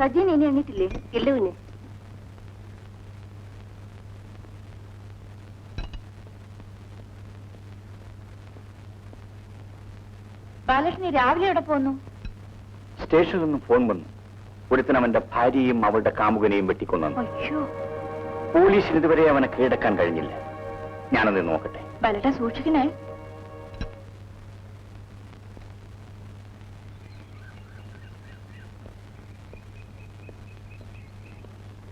സജീൻ ഇനി എണ്ണിട്ടില്ലേ? ഇല്ല പിന്നെ. ബാലകൃഷ്ണൻ രാവിലെ എവിടെ പോന്നു? സ്റ്റേഷനിൽ നിന്ന് ഫോൺ വന്നു. ഒരുത്തൻ അവന്റെ ഭാര്യയും അവളുടെ കാമുകനെയും വെട്ടിക്കൊന്നു അയ്യോ. പോലീസിന് ഇതുവരെ അവനെ കീഴടക്കാൻ കഴിഞ്ഞില്ല. ഞാനത് നോക്കട്ടെ. ബാലേട്ടൻ സൂക്ഷിക്കണേ.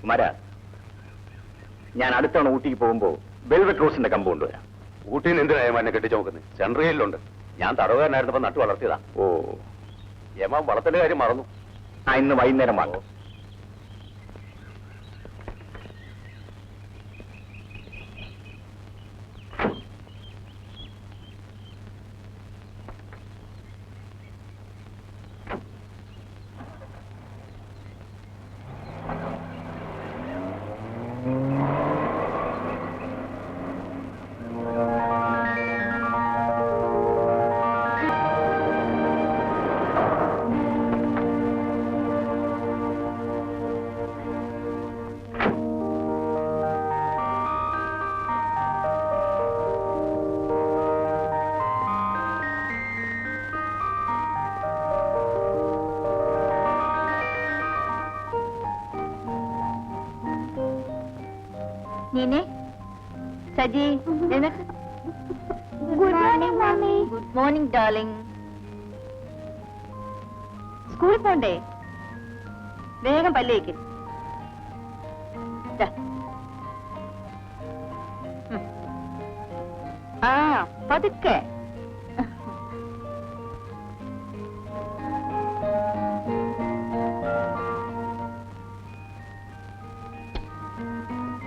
കുമാര ഞാൻ അടുത്തവണ ഊട്ടിക്ക് പോകുമ്പോ വെൽവെറ്റ് റോസിന്റെ കമ്പ് കൊണ്ടുവരാം. ഊട്ടിയിൽ നിന്ന് എന്തിനാ എന്നെ കെട്ടിച്ചു നോക്കുന്നത് സെൻട്രയിലുണ്ട് ഞാൻ തടവുകാരനായിരുന്നപ്പോ നട്ടു വളർത്തിയതാ. ഓ. യമ വളത്തിന്റെ കാര്യം മറന്നു. ആ ഇന്ന് വൈകുന്നേരം വാങ്ങും നീനെ സജി നിനക്ക് good morning mummy. Good morning darling സ്കൂളിൽ പോണ്ടേ? വേഗം പല്ലേക്ക് ആ പതുക്കെ.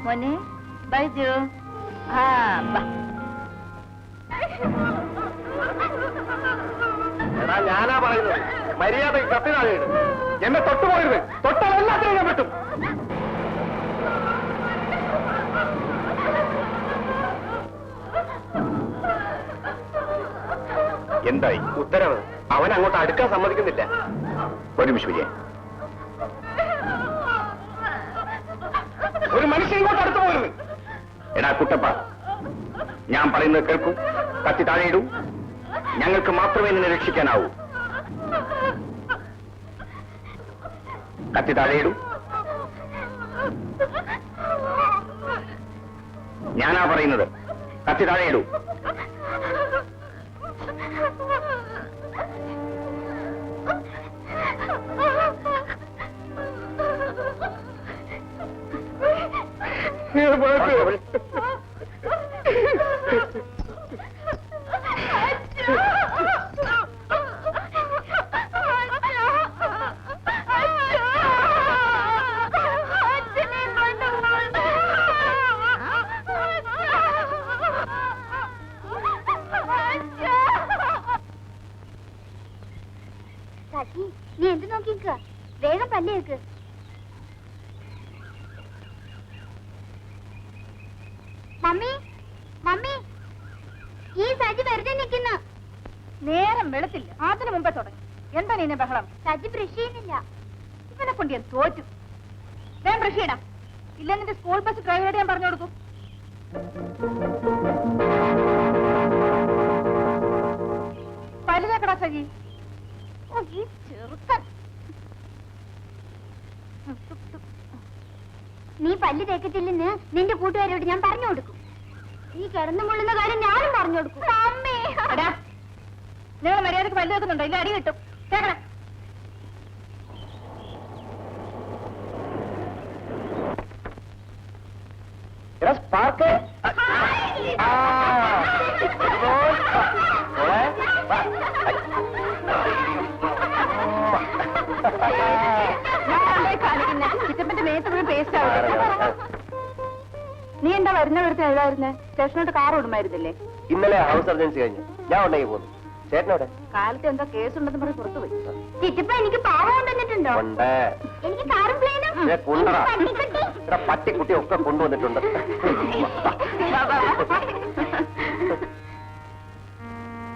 മോനെ. ബൈജു. ആ ബാ. എടാ ഞാനാ പറയുന്നത്. മര്യാദ കത്തിനാളേട് എന്നെ തൊട്ടുപോയത് തൊട്ടാൽ എല്ലാത്തിനും ഞാൻ പറ്റും എന്തായി? ഉത്തരവ്. അവൻ അങ്ങോട്ട് അടുക്കാൻ സമ്മതിക്കുന്നില്ല. ഒരു നിമിഷം എടാ കുട്ടപ്പ ഞാൻ പറയുന്നത് കേൾക്കൂ. കത്തി താഴെയിടൂ. ഞങ്ങൾക്ക് മാത്രമേ നിന്നെ രക്ഷിക്കാനാവൂ. കത്തി താഴെയിടൂ. ഞാനാ പറയുന്നത്. കത്തി താഴെയിടൂ. സജി സജി ഇവനെ കൊണ്ട് ഞാൻ തോറ്റു. വേം ബ്രഷ് ഇല്ല നിന്റെ സ്കൂൾ ബസ് ഡ്രൈവറോട് ഞാൻ പറഞ്ഞു കൊടുക്കും. പല്ലുതേക്കടാ സജി ഓ ഈ ചെറുക്കൻ. നീ പല്ല് തേക്കത്തില്ലെന്ന് നിന്റെ കൂട്ടുകാരോട് ഞാൻ പറഞ്ഞു കൊടുക്കും. നീ കിടന്നു മുള്ളുന്ന കാര്യം ഞാനും പറഞ്ഞു കൊടുക്കും. നിങ്ങൾ മര്യാദയ്ക്ക് പല്ല് തേക്കുന്നുണ്ടോ? ഇല്ല അടി കിട്ടും. കേക്കണം സ്പാർക്ക്. ചിറ്റപ്പന്റെ മേത്ത് മുഴുവൻ പേസ്റ്റ് നീ എന്താ വരുന്ന വരുത്ത എഴുതായിരുന്നേ? സ്റ്റേഷനോട്ട് കാർ ഓടുമായിരുന്നില്ലേ ഇന്നലെ ഹൗസ് സർജൻസി കഴിഞ്ഞു. ഞാൻ ഉണ്ടെങ്കിൽ പോകുന്നു. ചേട്ടനോടെ കാലത്ത് കേസ് കേസുണ്ടെന്ന് പറഞ്ഞ് പുറത്തുപോയി. ചിറ്റപ്പ എനിക്ക് പാവം തന്നിട്ടുണ്ടോ ഉണ്ട്. എനിക്ക് കാറും പ്ലെയിനും കുണ്ടടാ. പട്ടിക്കുട്ടി ഒക്കെ കൊണ്ടുവന്നിട്ടുണ്ട്.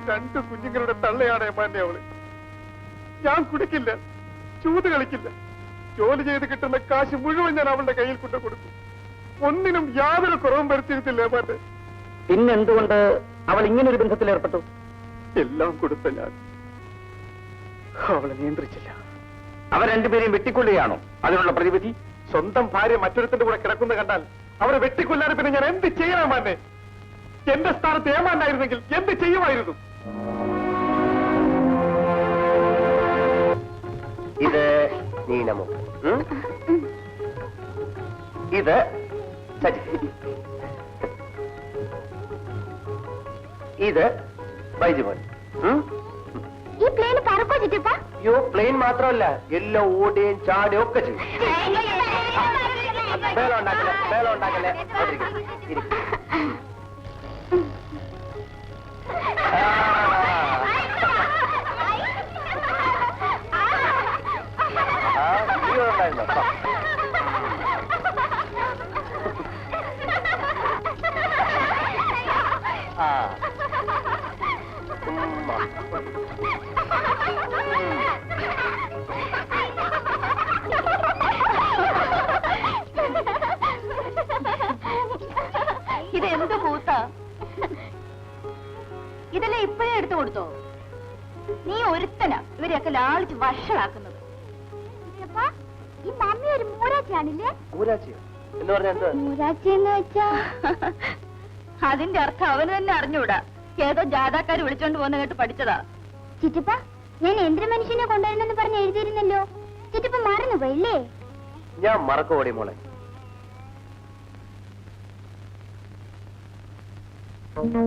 രണ്ട് കുഞ്ഞുങ്ങളുടെ തള്ളയാണ് ഏമാന്റെ അവൾ. ഞാൻ കുടിക്കില്ല ചൂത് കളിക്കില്ല. ജോലി ചെയ്ത് കിട്ടുന്ന കാശ് മുഴുവൻ ഞാൻ അവളുടെ കയ്യിൽ കൊണ്ടു കൊടുത്തു ഒന്നിനും യാതൊരു കുറവും വരുത്തിയിരുന്നില്ല ഏമാന്റെ പിന്നെന്തുകൊണ്ട് അവൾ ഇങ്ങനെ ഒരു ബന്ധത്തിൽ ഏർപ്പെട്ടു? എല്ലാം കൊടുത്ത ഞാൻ. അവളെ നിയന്ത്രിച്ചില്ല. അവർ രണ്ടുപേരെയും വെട്ടിക്കൊള്ളുകയാണോ അതിനുള്ള പ്രതിവിധി? സ്വന്തം ഭാര്യ മറ്റൊരുത്തിന്റെ കൂടെ കിടക്കുന്ന കണ്ടാൽ അവരെ വെട്ടിക്കൊല്ലാതെ പിന്നെ ഞാൻ എന്ത് ചെയ്യാമാന്നെ എന്റെ സ്ഥാനത്ത് ഏമാനായിരുന്നെങ്കിൽ എന്ത് ചെയ്യുമായിരുന്നു? ഇത് നീനമോ? ഇത് ഇത് ബൈജുമോൻ ഈ പ്ലെയിൻ പറക്കോ ചിറ്റപ്പ? പ്ലെയിൻ മാത്രമല്ല എല്ലാം ഓടുകയും ചാടുകയും ഒക്കെ ചെയ്യും. வேலை உண்டாக்கல வேலை உண்டாக்கல Ah. ഇതെല്ലാം ഇപ്പഴേ എടുത്തു കൊടുത്തോ? നീ ഒരുത്തനാ ഇവരെയൊക്കെ ലാളിച്ച് വഷളാക്കുന്നത്. ഈ മമ്മി ഒരു മൂരാച്ചിയാണില്ലേ? മൂരാച്ചി എന്ന് വെച്ചാ? അതിന്റെ അർത്ഥം അവന് തന്നെ അറിഞ്ഞൂടാ. ഏതോ ജാഥാക്കാർ വിളിച്ചോണ്ട് പോകുന്ന കേട്ട് പഠിച്ചതാ. ചിറ്റപ്പ ഞാൻ എന്ത് മനുഷ്യനെ കൊണ്ടുവരണമെന്ന് പറഞ്ഞ് എഴുതിയിരുന്നല്ലോ? ചിറ്റപ്പ മറന്നു പോയില്ലേ ഞാൻ മറക്കോടി മോളെ. ചിറ്റപ്പ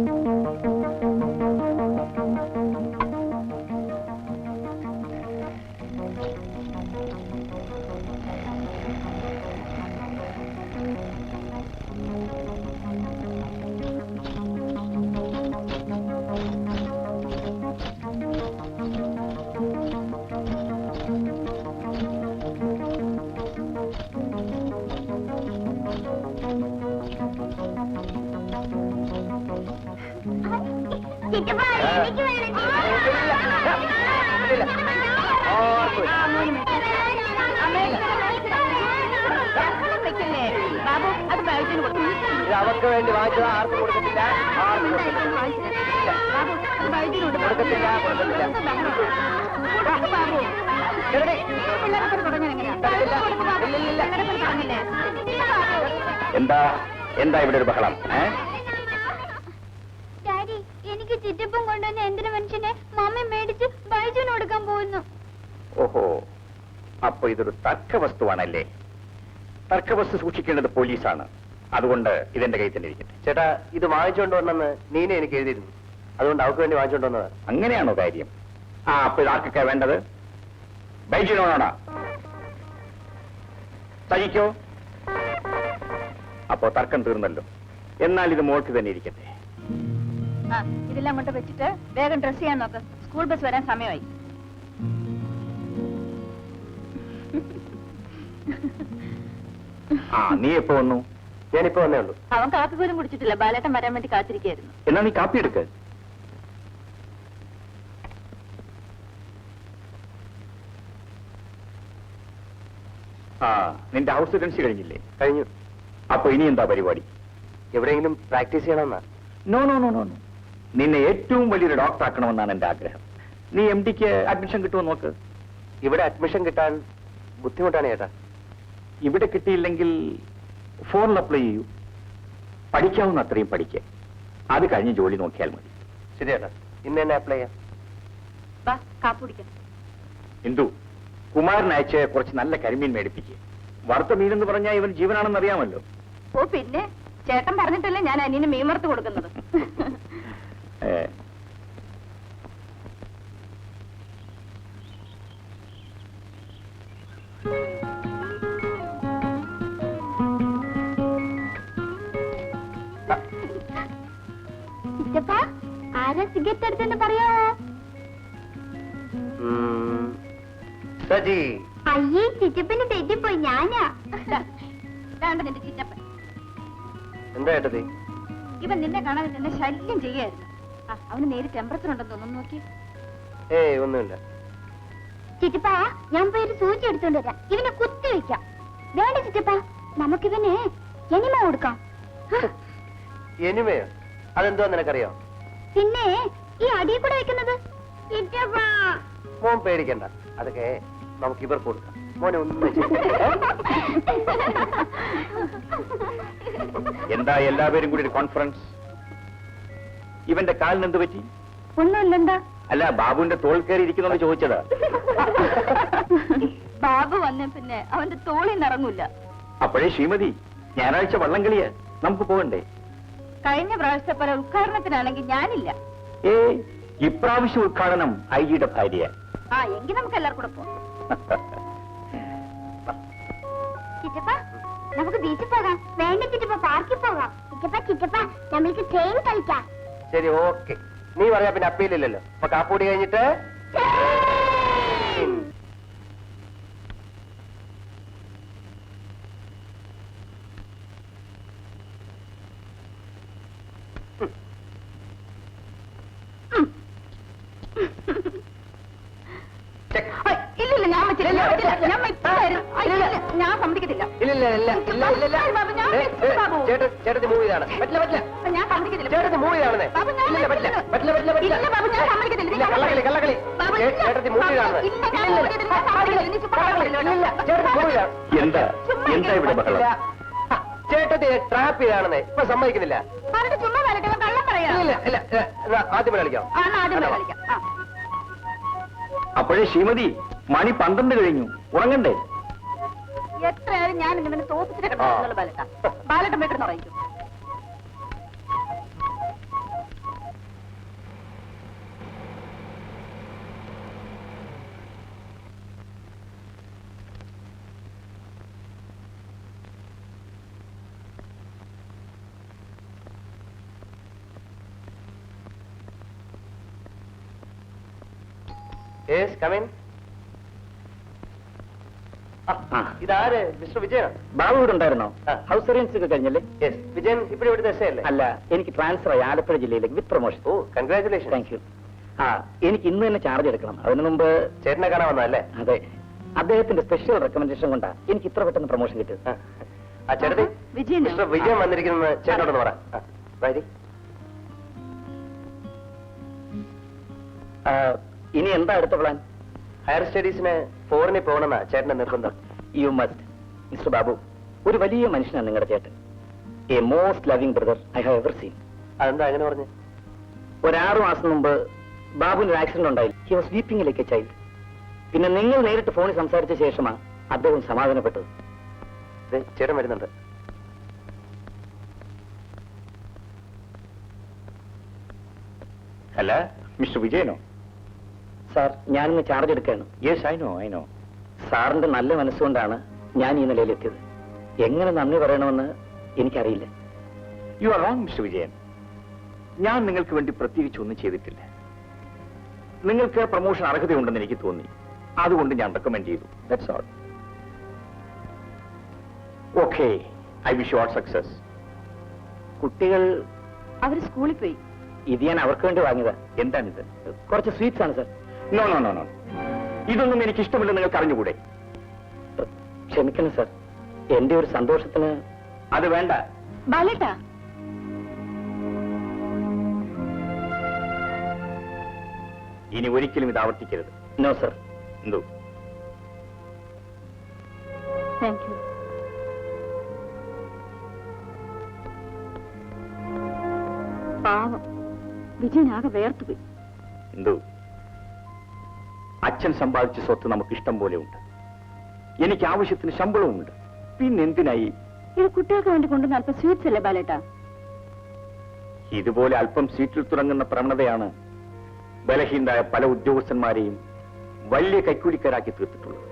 ഇത് അവർക്ക് വേണ്ടി വാങ്ങിച്ചത് ആർക്കും കൊടുക്കത്തില്ല. ആർക്കും കൊടുക്കത്തില്ല. കൊടുക്കത്തില്ല. എന്താ? എന്താ ഇവിടെ ഒരു ബഹളം? ഡാഡി എനിക്ക് ചിറ്റപ്പം കൊണ്ടുവന്ന എന്തിനു മനുഷ്യനെ മമ്മി മേടിച്ച് ബൈജുന് കൊടുക്കാൻ പോകുന്നു? ഓഹോ. അപ്പൊ ഇതൊരു തർക്ക വസ്തുവാണല്ലേ തർക്ക വസ്തു സൂക്ഷിക്കേണ്ടത് പോലീസാണ്. അതുകൊണ്ട് ഇതെന്റെ കയ്യിൽ തന്നെ ഇരിക്കട്ടെ. ചേട്ടാ ഇത് വാങ്ങിച്ചുകൊണ്ട് വന്നെന്ന് നീനെ എനിക്ക് എഴുതിയിരുന്നു. അതുകൊണ്ട് അവൾക്ക് വേണ്ടി വാങ്ങിച്ചുകൊണ്ട് വന്നത്. അങ്ങനെയാണോ കാര്യം? ആ അപ്പൊ ഇതാർക്കൊക്കെ വേണ്ടത്? ബൈജിനോടാ സഹിക്കോ? അപ്പോ തർക്കം തീർന്നല്ലോ. എന്നാൽ ഇത് മോൾക്ക് തന്നെ ഇരിക്കട്ടെ. ആ ഇതെല്ലാം കൊണ്ട് വെച്ചിട്ട് വേഗം ഡ്രസ് ചെയ്യാൻ നോക്ക്. സ്കൂൾ ബസ് വരാൻ സമയമായി. ആ നീ എപ്പോ വന്നു? ഞാനിപ്പോ വന്നേ ഉള്ളൂ. അവൻ കാപ്പി പോലും കുടിച്ചിട്ടില്ല. ബാലേട്ടൻ വരാൻ വേണ്ടി കാത്തിരിക്കായിരുന്നു എന്നാ നീ കാപ്പി എടുക്ക. ആ നിന്റെ ഹൗസ് ഏജൻസി കഴിഞ്ഞില്ലേ? കഴിഞ്ഞു. അപ്പൊ ഇനി എന്താ പരിപാടി? എവിടെയെങ്കിലും practice ചെയ്യണമെന്നാ? No no no no no നിന്നെ ഏറ്റവും വലിയൊരു ഡോക്ടർ ആക്കണമെന്നാണ് എന്റെ ആഗ്രഹം. നീ എം ഡിക്ക് അഡ്മിഷൻ കിട്ടുമോ നോക്ക്? ഇവിടെ അഡ്മിഷൻ കിട്ടാൻ ബുദ്ധിമുട്ടാണ് ചേട്ടാ ഇവിടെ കിട്ടിയില്ലെങ്കിൽ ഫോറിൽ അപ്ലൈ ചെയ്യൂ. പഠിക്കാവുന്ന അത്രയും പഠിക്കുക അത് കഴിഞ്ഞ് ജോലി നോക്കിയാൽ മതി. ശരി ചേട്ടാ ഇന്ന് തന്നെ അപ്ലൈ ചെയ്യാം. വാ കാപ്പി കുമാരൻ അയച്ച് കുറച്ച് നല്ല കരിമീൻ മേടിപ്പിക്കുക വറുത്ത മീൻ എന്ന് പറഞ്ഞാൽ ഇവൻ ജീവനാണെന്ന് അറിയാമല്ലോ. ഓ പിന്നെ? ചേട്ടൻ പറഞ്ഞിട്ടല്ലേ ഞാൻ അനിയന് മീൻ വറുത്ത് കൊടുക്കുന്നത് സിഗരറ്റ് എടുത്തെന്ന് പറയാമോ സജി. അയ്യേ ചിറ്റപ്പന് തെറ്റിപ്പോയി ഞാനാ. നിന്റെ ചിറ്റപ്പൻ? എന്താ ചേട്ടത്തി ഇവൻ നിന്നെ കാണാൻ നിന്നെ ശല്യം ചെയ്യായിരുന്നു ആ അവന് നേര് ടെമ്പറേച്ചർ ഉണ്ടെന്ന് തോന്നുന്നു നോക്കി ഏയ് ഒന്നുമില്ല. ചിറ്റപ്പ ഞാൻ പോയി ഒരു സൂചി എടുത്തോണ്ട് വരാം. ഇവനെ കുത്തി വെക്കാം. വേണ്ട ചിറ്റപ്പ നമുക്കിവന് എനിമ കൊടുക്കാം. എനിമയോ? അതെന്തോ നിനക്കറിയോ? പിന്നെ ഈ അടിയെ കൂടെ വെക്കുന്നത്? മോൻ പേടിക്കണ്ട. അതൊക്കെ നമുക്ക് ഇവർക്ക് കൊടുക്കാം. മോനെ ഒന്നും എന്താ എല്ലാവരും കൂടി ഒരു കോൺഫറൻസ് ഇവന്റെ കാലിന് എന്ത് പറ്റി? ഒന്നുമില്ലെന്താ? അല്ല ബാബുവിന്റെ തോൾ കയറി ഇരിക്കുന്നു ചോദിച്ചതാ. ബാബു വന്ന പിന്നെ അവന്റെ തോളിൽ നിറങ്ങൂല അപ്പോഴേ ശ്രീമതി ഞായറാഴ്ച വള്ളം കളിയാ നമുക്ക് പോകണ്ടേ? കഴിഞ്ഞ പ്രാവശ്യത്തെ പോലെ ഉദ്ഘാടനത്തിനാണെങ്കിൽ ഞാനില്ല. ഏ ഇപ്രാവശ്യം ഉദ്ഘാടനം ഐ ജിയുടെ ഭാര്യ ആ എങ്കിൽ നമുക്ക് എല്ലാവർക്കും കൂടെ പോവാം. ചിറ്റപ്പ നമുക്ക് ബീച്ചിൽ പോകാം. വേണ്ട ചിറ്റപ്പ പാർക്കിൽ പോകാം. ചിറ്റപ്പ ചിറ്റപ്പ നമ്മൾക്ക് ട്രെയിൻ കളിക്കാം. ശരി ഓക്കെ നീ പറയാ പിന്നെ അപ്പീലില്ലല്ലോ അപ്പൊ കാപ്പൂടി കഴിഞ്ഞിട്ട്? ചേട്ടത്തി മൂവ് ചെയ്താണ് പറ്റില്ല പറ്റില്ല. ഞാൻ സമ്മതിക്കത്തില്ല ചേട്ടത്തി മൂവ് ചെയ്താണെന്നേ ഞാൻ ഇല്ല പറ്റില്ല പറ്റില്ല പറ്റില്ല പറ്റില്ല. കള്ളകളി കള്ളകളി. ചേട്ടത്തി മൂവ് ചെയ്താണ് ചേട്ടത്തി മൂവ് ചെയ്താണ് എന്താ? എന്താ ഇവിടെ ബഹളം? ചേട്ടത്തി ട്രാപ്പ് ചെയ്താണെന്നേ. ഇപ്പൊ സമ്മതിക്കുന്നില്ല. ആദ്യം കളിക്കാം. അപ്പോഴേ ശ്രീമതി മണി പന്ത്രണ്ട് കഴിഞ്ഞു. ഉറങ്ങണ്ടേ? എത്രയായാലും ഞാൻ ഇങ്ങനെ തോപ്പിച്ചിട്ട് കിടന്നുള്ള ബാലട്ട പോയി കിടന്നുറങ്ങിക്കും യെസ് കമിൻ ആ. ഇതാര്? മിസ്റ്റർ വിജയ ബാബു ഇവിടെ ഉണ്ടായിരുന്നോ ഹൗസ് സർവീസ് ഒക്കെ കഴിഞ്ഞല്ലേ? വിജയൻ ഇപ്പോഴും ഇവിടെ ദശയല്ലേ? അല്ലേ അല്ല എനിക്ക് ട്രാൻസ്ഫർ ആയി ആലപ്പുഴ ജില്ലയിലേക്ക് with promotion oh congratulation thank you ആ എനിക്ക് ഇന്ന് തന്നെ ചാർജ് എടുക്കണം. അതിനു മുമ്പ് ചേട്ടനെ കാണാൻ വന്നതല്ലേ? അതെ. അദ്ദേഹത്തിന്റെ സ്പെഷ്യൽ റെക്കമെൻഡേഷൻ കൊണ്ടാ എനിക്ക് ഇത്ര പെട്ടെന്ന് പ്രൊമോഷൻ കിട്ടിയത്. ആ. വിജയനോ? മിസ്റ്റർ വിജയൻ വന്നിരിക്കുന്നത് ചേട്ടനോട് പറ. വരി. ആ, ഇനി എന്താ അടുത്ത പ്ലാൻ ഹയർ സ്റ്റഡീസിന് ഫോറിനിൽ പോകണമെന്നാ ചേട്ടന്റെ നിർബന്ധം. യു മസ്റ്റ് മിസ്റ്റർ ബാബു ഒരു വലിയ മനുഷ്യനാണ് നിങ്ങളുടെ ചേട്ടൻ. A most loving brother I have ever seen അതെന്താ അങ്ങനെ പറഞ്ഞു? ഒരാറു മാസം മുമ്പ് ബാബുവിന് ഒരു ആക്സിഡന്റ് ഉണ്ടായി. He was weeping like a child പിന്നെ നിങ്ങൾ നേരിട്ട് ഫോണിൽ സംസാരിച്ച ശേഷമാണ് അദ്ദേഹം സമാധാനപ്പെട്ടത്. ചേട്ടൻ വരുന്നുണ്ട്. അല്ല മിസ്റ്റർ വിജയനോ? സാർ ഞാനിന്ന് ചാർജ് എടുക്കുകയാണ്. Yes I know I know സാറിന്റെ നല്ല മനസ്സുകൊണ്ടാണ് ഞാൻ ഈ നിലയിലെത്തിയത്. എങ്ങനെ നന്ദി പറയണമെന്ന് എനിക്കറിയില്ല. You are wrong mister Vijayan ഞാൻ നിങ്ങൾക്ക് വേണ്ടി പ്രത്യേകിച്ച് ഒന്നും ചെയ്തിട്ടില്ല. നിങ്ങൾക്ക് പ്രൊമോഷൻ അർഹതയുണ്ടെന്ന് എനിക്ക് തോന്നി. അതുകൊണ്ട് ഞാൻ റെക്കമെൻഡ് ചെയ്തു. That's all okay I wish you all success കുട്ടികൾ അവർ സ്കൂളിൽ പോയി. ഇത് ഞാൻ അവർക്ക് വേണ്ടി വാങ്ങിയതാ. എന്താണിത്? കുറച്ച് സ്വീറ്റ്സ് ആണ് sir no no no no ഇതൊന്നും എനിക്ക് ഇഷ്ടമില്ല നിങ്ങൾക്ക് അറിഞ്ഞുകൂടെ ക്ഷമിക്കണം സർ. എന്റെ ഒരു സന്തോഷത്തിന് അത് വേണ്ട. ബാലേട്ടാ. ഇനി ഒരിക്കലും ഇത് ആവർത്തിക്കരുത്. നോ സർ എന്തോ? താങ്ക് യു പാവം. വിജയനാകെ വേർത്തുപോയി. എന്തോ? അച്ഛൻ സമ്പാദിച്ച സ്വത്ത് നമുക്ക് ഇഷ്ടം പോലെ ഉണ്ട്. എനിക്ക് ആവശ്യത്തിന് ശമ്പളവുമുണ്ട്. പിന്നെന്തിനായി? ഇത് കുട്ടികൾക്ക് വേണ്ടി കൊണ്ടുവന്ന അല്പം സ്വീറ്റ്സ് അല്ലേ ബാലേട്ടാ? ഇതുപോലെ അല്പം സീറ്റിൽ തുടങ്ങുന്ന പ്രവണതയാണ് ബലഹീനരായ പല ഉദ്യോഗസ്ഥന്മാരെയും വലിയ കൈക്കൂലിക്കാരാക്കി തീർത്തിട്ടുള്ളത്.